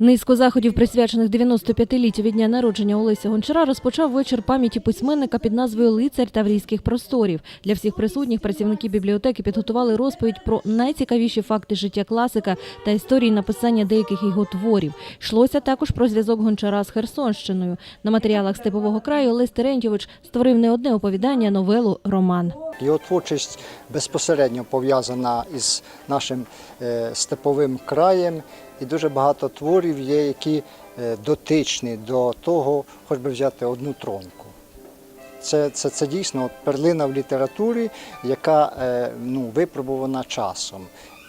Низку заходів, присвячених 95-літтю від дня народження Олеся Гончара, розпочав вечір пам'яті письменника під назвою Лицар Таврійських просторів. Для всіх присутніх працівники бібліотеки підготували розповідь про найцікавіші факти життя класика та історії написання деяких його творів. Йшлося також про зв'язок Гончара з Херсонщиною. На матеріалах степового краю Олесь Терентьович створив не одне оповідання, новелу, роман. Його творчість безпосередньо пов'язана із нашим е, степовим краєм, і дуже багато творів є, які е, дотичні до того, хоч би взяти одну тронку. Це, це, це дійсно перлина в літературі, яка е, ну, випробувана часом.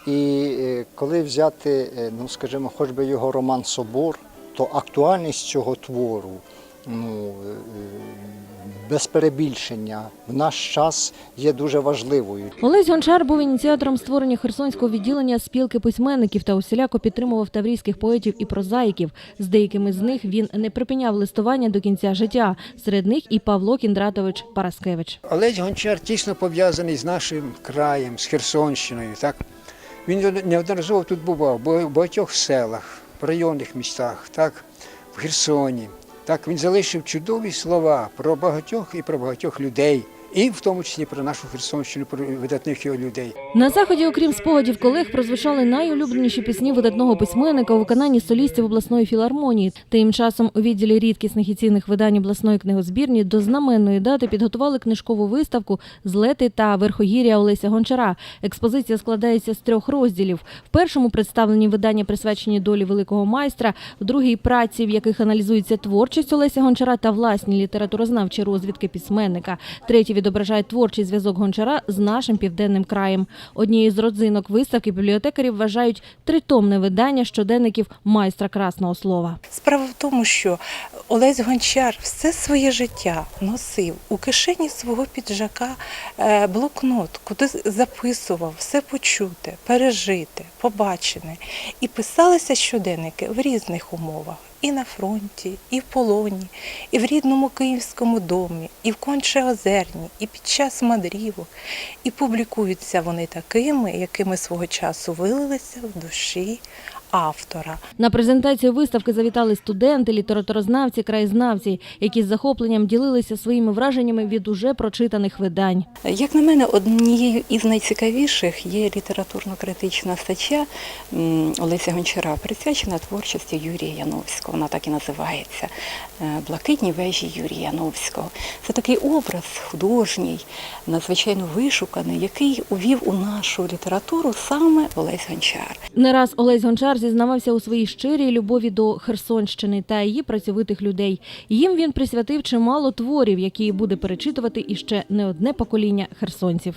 І е, коли взяти, ну скажімо, хоч би його роман Собор, то актуальність цього твору, ну, е, без перебільшення, в наш час є дуже важливою. Олесь Гончар був ініціатором створення Херсонського відділення спілки письменників та усіляко підтримував таврійських поетів і прозаїків. З деякими з них він не припиняв листування до кінця життя. Серед них і Павло Кіндратович Параскевич. Олесь Гончар тісно пов'язаний з нашим краєм, з Херсонщиною. Так? Він неодноразово тут бував, бу- в багатьох селах, в районних містах, так? в Херсоні. Так, він залишив чудові слова про багатьох і про багатьох людей, і в тому числі про нашу Херсонщину, про видатних його людей. На заході, окрім спогадів колег, прозвучали найулюбленіші пісні видатного письменника у виконанні солістів обласної філармонії. Тим часом у відділі рідкісних і цінних видань обласної книгозбірні до знаменної дати підготували книжкову виставку «Злети та верхогір'я Олеся Гончара. Експозиція складається з трьох розділів. В першому представлені видання присвячені долі великого майстра, в другій праці, в яких аналізується творчість Олеся Гончара та власні літературознавчі розвідки письменника. Третій відображає творчий зв'язок Гончара з нашим південним краєм. Однією з родзинок виставки бібліотекарі вважають тритомне видання щоденників майстра красного слова. Справа в тому, що Олесь Гончар все своє життя носив у кишені свого піджака е, блокнот, куди записував все почуте, пережите, побачене. І писалися щоденники в різних умовах. І на фронті, і в полоні, і в рідному київському домі, і в Кончеозерні, і під час мадрівок. І публікуються вони такими, якими свого часу вилилися в душі автора. На презентацію виставки завітали студенти, літературознавці, краєзнавці, які з захопленням ділилися своїми враженнями від уже прочитаних видань. Як на мене, однією із найцікавіших є літературно-критична стаття Олеся Гончара, присвячена творчості Юрія Яновського. Вона так і називається е, Блакитні вежі Юрія Яновського. Це такий образ художній, надзвичайно вишуканий, який увів у нашу літературу саме Олесь Гончар. Не раз Олесь Гончар зізнавався у своїй щирій любові до Херсонщини та її працьовитих людей. Їм він присвятив чимало творів, які буде перечитувати іще не одне покоління херсонців.